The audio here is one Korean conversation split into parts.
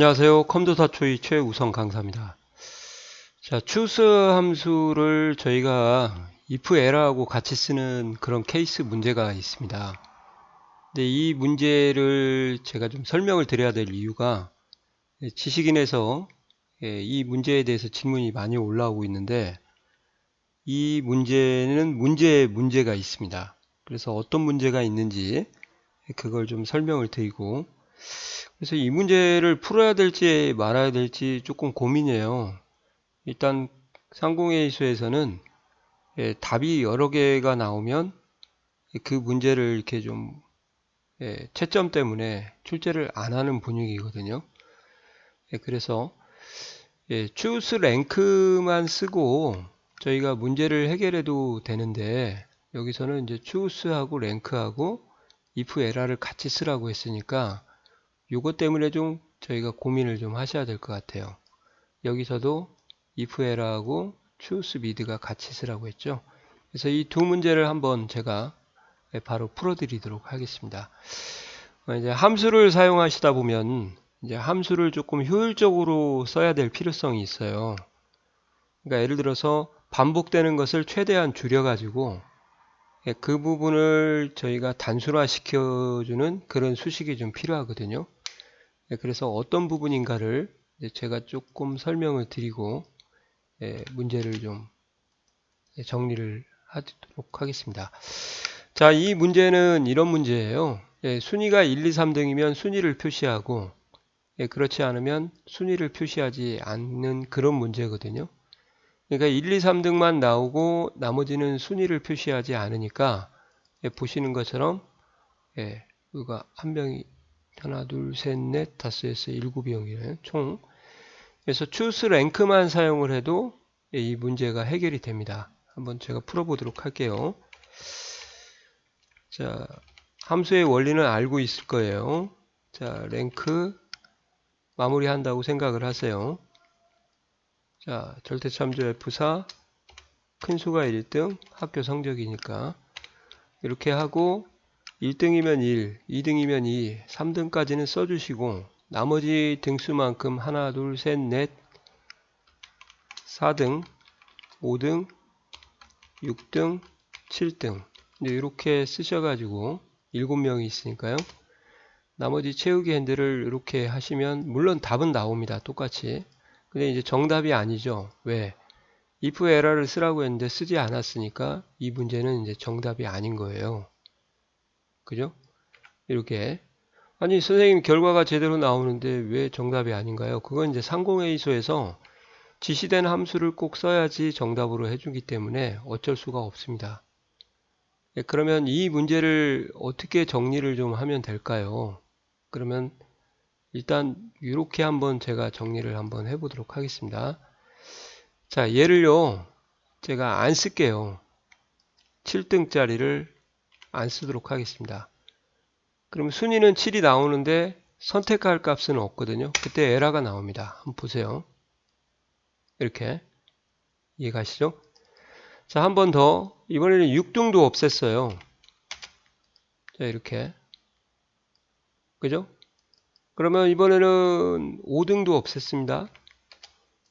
안녕하세요. 컴퓨터 초이 최우성 강사입니다. 자, choose 함수를 저희가 if error하고 같이 쓰는 그런 케이스 문제가 있습니다. 근데 이 문제를 제가 좀 설명을 드려야 될 이유가 예, 지식인에서 예, 이 문제에 대해서 질문이 많이 올라오고 있는데 이 문제는 문제에 문제가 있습니다. 그래서 어떤 문제가 있는지 그걸 좀 설명을 드리고 그래서 이 문제를 풀어야 될지 말아야 될지 조금 고민이에요. 일단 상공회의소에서는 예, 답이 여러 개가 나오면 그 문제를 이렇게 좀 예, 채점 때문에 출제를 안 하는 분위기거든요. 예, 그래서 예, choose 랭크만 쓰고 저희가 문제를 해결해도 되는데 여기서는 이제 choose하고 랭크하고 if error를 같이 쓰라고 했으니까 요것 때문에 좀 저희가 고민을 좀 하셔야 될 것 같아요. 여기서도 if error하고 choose mid가 같이 쓰라고 했죠. 그래서 이 두 문제를 한번 제가 바로 풀어드리도록 하겠습니다. 어, 이제 함수를 사용하시다 보면 이제 함수를 조금 효율적으로 써야 될 필요성이 있어요. 그러니까 예를 들어서 반복되는 것을 최대한 줄여가지고 예, 그 부분을 저희가 단순화 시켜주는 그런 수식이 좀 필요하거든요. 예, 그래서 어떤 부분인가를 제가 조금 설명을 드리고 예, 문제를 좀 정리를 하도록 하겠습니다. 자, 이 문제는 이런 문제예요. 예, 순위가 1, 2, 3등이면 순위를 표시하고 그렇지 않으면 순위를 표시하지 않는 그런 문제거든요. 그러니까 1, 2, 3등만 나오고 나머지는 순위를 표시하지 않으니까 보시는 것처럼 우리가 한 명이 하나, 둘, 셋, 넷, 다섯, 여섯, 일곱이 영이에요. 총. 그래서 choose 랭크만 사용을 해도 이 문제가 해결이 됩니다. 한번 제가 풀어보도록 할게요. 자, 함수의 원리는 알고 있을 거예요. 자, 랭크 마무리한다고 생각을 하세요. 자, 절대참조 F4 큰 수가 1등 학교 성적이니까 이렇게 하고 1등이면 1, 2등이면 2, 3등까지는 써주시고 나머지 등수만큼 하나, 둘, 셋, 넷, 4등, 5등, 6등, 7등 이렇게 쓰셔가지고 7명이 있으니까요. 나머지 채우기 핸들을 이렇게 하시면 물론 답은 나옵니다. 똑같이. 근데 이제 정답이 아니죠. 왜? if error를 쓰라고 했는데 쓰지 않았으니까 이 문제는 이제 정답이 아닌 거예요. 그죠? 이렇게 아니 선생님 결과가 제대로 나오는데 왜 정답이 아닌가요? 그건 이제 상공회의소에서 지시된 함수를 꼭 써야지 정답으로 해주기 때문에 어쩔 수가 없습니다. 예, 그러면 이 문제를 어떻게 정리를 좀 하면 될까요? 그러면 일단 이렇게 한번 제가 정리를 한번 해보도록 하겠습니다. 자 얘를요 제가 안 쓸게요. 7등짜리를 안 쓰도록 하겠습니다. 그럼 순위는 7이 나오는데 선택할 값은 없거든요. 그때 에러가 나옵니다. 한번 보세요. 이렇게 이해가시죠? 자, 한 번 더. 이번에는 6등도 없앴어요. 자, 이렇게. 그죠? 그러면 이번에는 5등도 없앴습니다.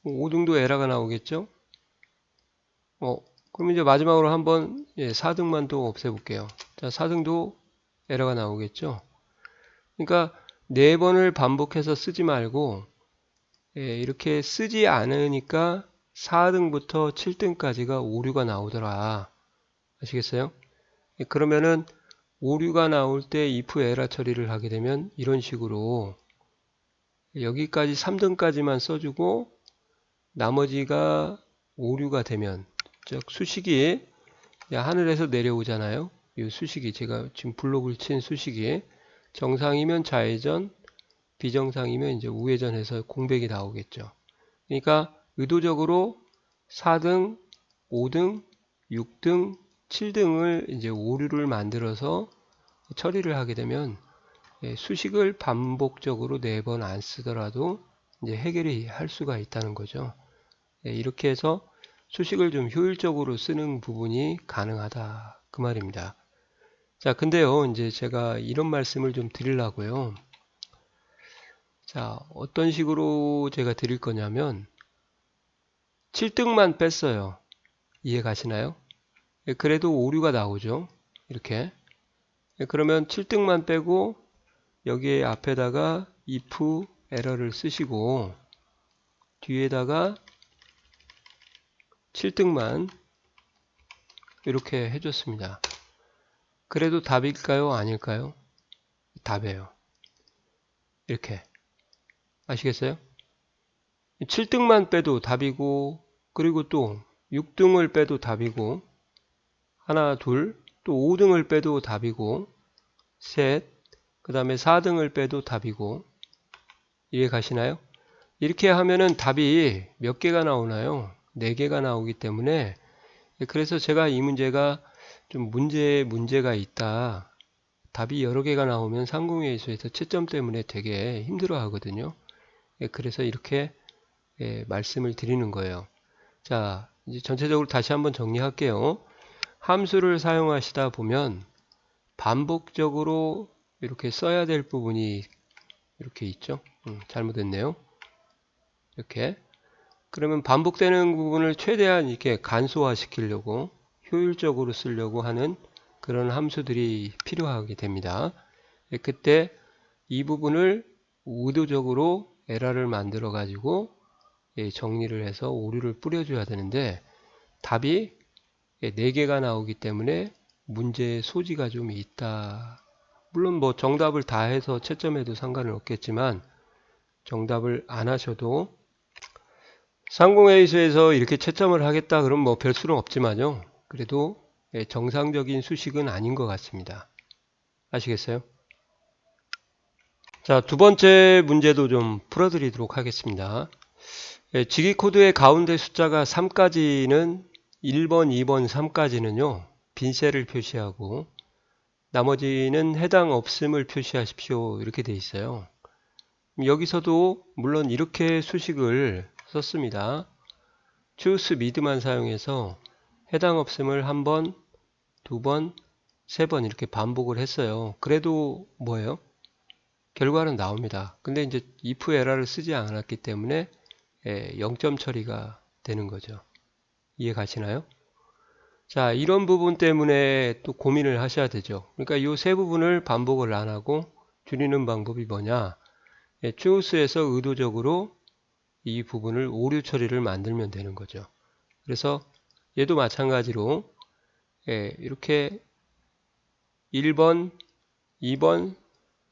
5등도 에러가 나오겠죠? 어, 그럼 이제 마지막으로 한번 예, 4등만 또 없애볼게요. 자, 4등도 에러가 나오겠죠. 그러니까 네 번을 반복해서 쓰지 말고 예, 이렇게 쓰지 않으니까 4등부터 7등까지가 오류가 나오더라. 아시겠어요? 예, 그러면은 오류가 나올 때 if 에러 처리를 하게 되면 이런 식으로 여기까지 3등까지만 써주고 나머지가 오류가 되면 즉 수식이 하늘에서 내려오잖아요. 이 수식이 제가 지금 블록을 친 수식이 정상이면 좌회전, 비정상이면 이제 우회전해서 공백이 나오겠죠. 그러니까 의도적으로 4등, 5등, 6등, 7등을 이제 오류를 만들어서 처리를 하게 되면 예, 수식을 반복적으로 4번 안 쓰더라도 이제 해결이 할 수가 있다는 거죠. 예, 이렇게 해서 수식을 좀 효율적으로 쓰는 부분이 가능하다 그 말입니다. 자 근데요 이제 제가 이런 말씀을 좀 드리려고요. 자, 어떤 식으로 제가 드릴 거냐면 7등만 뺐어요. 이해 가시나요? 예, 그래도 오류가 나오죠. 이렇게. 예, 그러면 7등만 빼고 여기에 앞에다가 if 에러를 쓰시고 뒤에다가 7등만 이렇게 해줬습니다. 그래도 답일까요? 아닐까요? 답이에요. 이렇게. 아시겠어요? 7등만 빼도 답이고, 그리고 또 6등을 빼도 답이고, 하나, 둘, 또 5등을 빼도 답이고, 셋, 그 다음에 4등을 빼도 답이고, 이해 가시나요? 이렇게 하면은 답이 몇 개가 나오나요? 4개가 나오기 때문에, 그래서 제가 이 문제가 좀 문제에 문제가 있다. 답이 여러 개가 나오면 상공회의소에서 채점 때문에 되게 힘들어 하거든요. 예, 그래서 이렇게 예, 말씀을 드리는 거예요. 자, 이제 전체적으로 다시 한번 정리할게요. 함수를 사용하시다 보면 반복적으로 이렇게 써야 될 부분이 이렇게 있죠. 음, 잘못했네요. 이렇게. 그러면 반복되는 부분을 최대한 이렇게 간소화 시키려고 효율적으로 쓰려고 하는 그런 함수들이 필요하게 됩니다. 예, 그때 이 부분을 의도적으로 에러를 만들어 가지고 예, 정리를 해서 오류를 뿌려줘야 되는데 답이 4개가 나오기 때문에 문제의 소지가 좀 있다. 물론 뭐 정답을 다 해서 채점해도 상관은 없겠지만 정답을 안 하셔도 상공회의소에서 이렇게 채점을 하겠다 그러면 뭐별 수는 없지만요. 그래도 예, 정상적인 수식은 아닌 것 같습니다. 아시겠어요? 자, 두 번째 문제도 좀 풀어드리도록 하겠습니다. 예, 직위 코드의 가운데 숫자가 3까지는 1번, 2번, 3까지는요. 빈 셀을 표시하고 나머지는 해당 없음을 표시하십시오. 이렇게 돼 있어요. 여기서도 물론 이렇게 수식을 썼습니다. choose mid만 사용해서 해당 없음을 한 번, 두 번, 세 번 이렇게 반복을 했어요. 그래도 뭐예요? 결과는 나옵니다. 근데 이제 if 에러를 쓰지 않았기 때문에 0점 예, 처리가 되는 거죠. 이해 가시나요? 자, 이런 부분 때문에 또 고민을 하셔야 되죠. 그러니까 이 세 부분을 반복을 안 하고 줄이는 방법이 뭐냐? 예, 추우스에서 의도적으로 이 부분을 오류 처리를 만들면 되는 거죠. 그래서 얘도 마찬가지로 예, 이렇게 1번, 2번,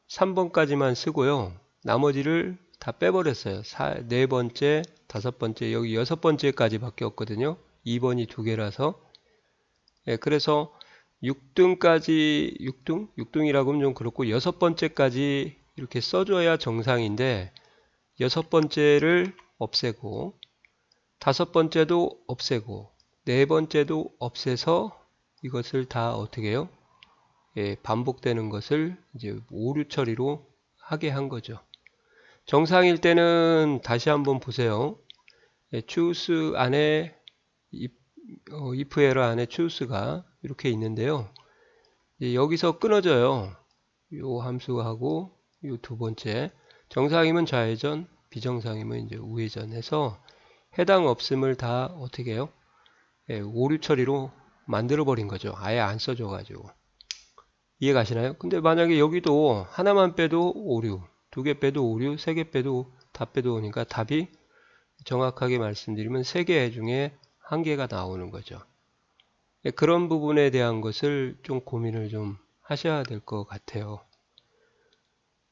3번까지만 쓰고요. 나머지를 다 빼버렸어요. 사, 네 번째, 다섯 번째, 여기 여섯 번째까지 밖에 없거든요. 2번이 두 개라서. 예, 그래서 6등까지, 6등? 6등이라고 하면 좀 그렇고, 여섯 번째까지 이렇게 써줘야 정상인데, 여섯 번째를 없애고, 다섯 번째도 없애고, 네 번째도 없애서 이것을 다 어떻게 해요? 예, 반복되는 것을 이제 오류 처리로 하게 한 거죠. 정상일 때는 다시 한번 보세요. 예, choose 안에 어, if 에러 안에 choose가 이렇게 있는데요. 여기서 끊어져요. 요 함수하고 요 두 번째 정상이면 좌회전, 비정상이면 이제 우회전해서 해당 없음을 다 어떻게 해요? 예, 오류 처리로 만들어 버린 거죠. 아예 안 써줘 가지고. 이해 가시나요? 근데 만약에 여기도 하나만 빼도 오류, 두 개 빼도 오류, 세 개 빼도 다 빼도 오니까 답이 정확하게 말씀드리면 세 개 중에 한 개가 나오는 거죠. 예, 그런 부분에 대한 것을 좀 고민을 좀 하셔야 될 것 같아요.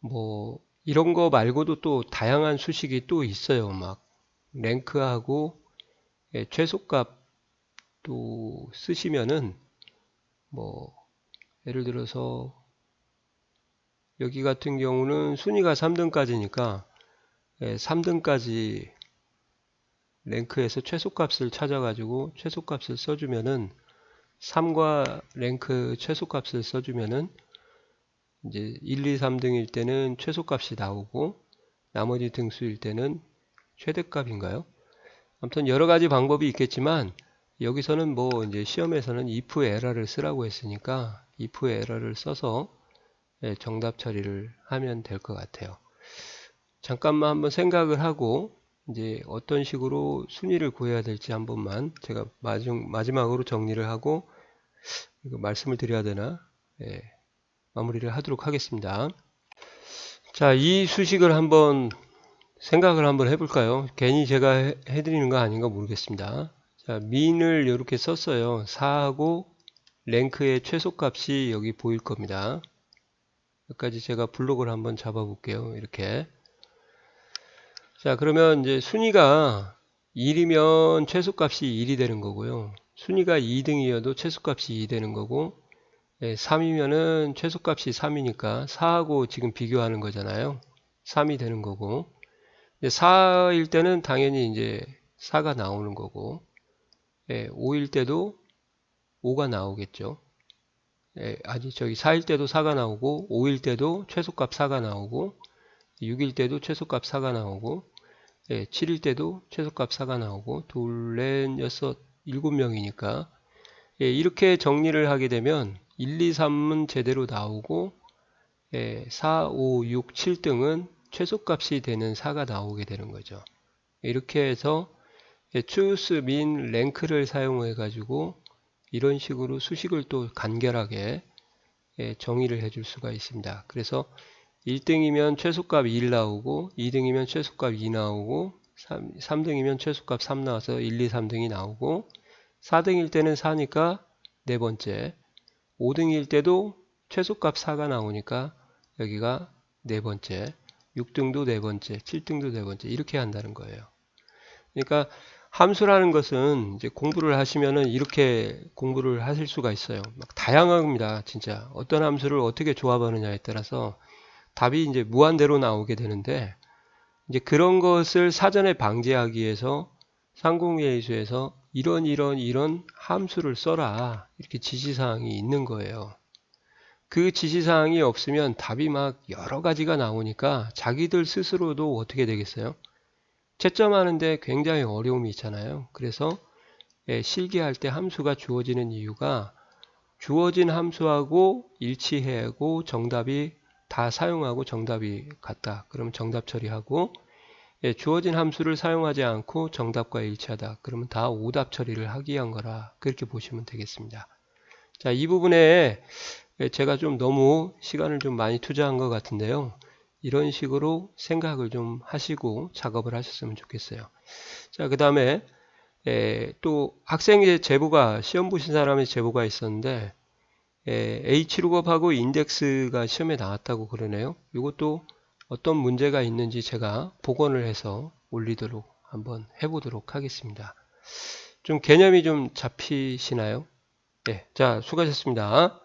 뭐 이런 거 말고도 또 다양한 수식이 또 있어요. 막 랭크하고 예, 최소값 또 쓰시면은 뭐 예를 들어서 여기 같은 경우는 순위가 3등까지니까 3등까지 예, 랭크에서 최소값을 찾아가지고 최소값을 써주면은 3과 랭크 최소값을 써주면은 이제 1, 2, 3등일 때는 최소값이 나오고 나머지 등수일 때는 최대값인가요? 아무튼 여러 가지 방법이 있겠지만 여기서는 뭐 이제 시험에서는 if 에러를 쓰라고 했으니까 if 에러를 써서 예, 정답 처리를 하면 될 것 같아요. 잠깐만 한번 생각을 하고 이제 어떤 식으로 순위를 구해야 될지 한 번만 제가 마지막, 마지막 으로 정리를 하고 말씀을 드려야 되나 예, 마무리를 하도록 하겠습니다. 자, 이 수식을 한번 생각을 한번 해볼까요? 괜히 제가 해- 해드리는 거 아닌가 모르겠습니다. 자, 민을 이렇게 썼어요. 4하고 랭크의 최소값이 여기 보일 겁니다. 여기까지 제가 블록을 한번 잡아 볼게요. 이렇게. 자, 그러면 이제 순위가 1이면 최소값이 1이 되는 거고요. 순위가 2등이어도 최소값이 2 되는 거고, 3이면은 최소값이 3이니까 4하고 지금 비교하는 거잖아요. 3이 되는 거고, 4일 때는 당연히 이제 4가 나오는 거고, 5일 때도 5가 나오겠죠. 예, 아니 저기 4일 때도 4가 나오고 5일 때도 최소값 4가 나오고 6일 때도 최소값 4가 나오고 예, 7일 때도 최소값 4가 나오고 둘, 넷, 여섯, 일곱 명이니까 예, 이렇게 정리를 하게 되면 1, 2, 3은 제대로 나오고 예, 4, 5, 6, 7등은 최소값이 되는 4가 나오게 되는 거죠. 이렇게 해서 예, choose, min, rank를 사용해 가지고 이런 식으로 수식을 또 간결하게 예, 정의를 해줄 수가 있습니다. 그래서 1등이면 최소값 1 나오고 2등이면 최소값 2 나오고 3, 등이면 최소값 3 나와서 1, 2, 3등이 나오고 4등일 때는 4니까 네 번째 5등일 때도 최소값 4가 나오니까 여기가 네 번째 6등도 네 번째 7등도 네 번째 이렇게 한다는 거예요. 그러니까 함수라는 것은 이제 공부를 하시면은 이렇게 공부를 하실 수가 있어요. 막 다양합니다. 진짜 어떤 함수를 어떻게 조합하느냐에 따라서 답이 이제 무한대로 나오게 되는데 이제 그런 것을 사전에 방지하기 위해서 상공회의소에서 이런 이런 이런 함수를 써라 이렇게 지시사항이 있는 거예요. 그 지시사항이 없으면 답이 막 여러 가지가 나오니까 자기들 스스로도 어떻게 되겠어요? 채점하는데 굉장히 어려움이 있잖아요. 그래서 예, 실기할 때 함수가 주어지는 이유가 주어진 함수하고 일치하고 정답이 다 사용하고 정답이 같다. 그러면 정답 처리하고 예, 주어진 함수를 사용하지 않고 정답과 일치하다. 그러면 다 오답 처리를 하기 위한 거라 그렇게 보시면 되겠습니다. 자, 이 부분에 예, 제가 좀 너무 시간을 좀 많이 투자한 것 같은데요. 이런 식으로 생각을 좀 하시고 작업을 하셨으면 좋겠어요. 자, 그 다음에 또 학생의 제보가 시험 보신 사람의 제보가 있었는데 에, H룩업하고 인덱스가 시험에 나왔다고 그러네요. 이것도 어떤 문제가 있는지 제가 복원을 해서 올리도록 한번 해보도록 하겠습니다. 좀 개념이 좀 잡히시나요? 네, 자 수고하셨습니다.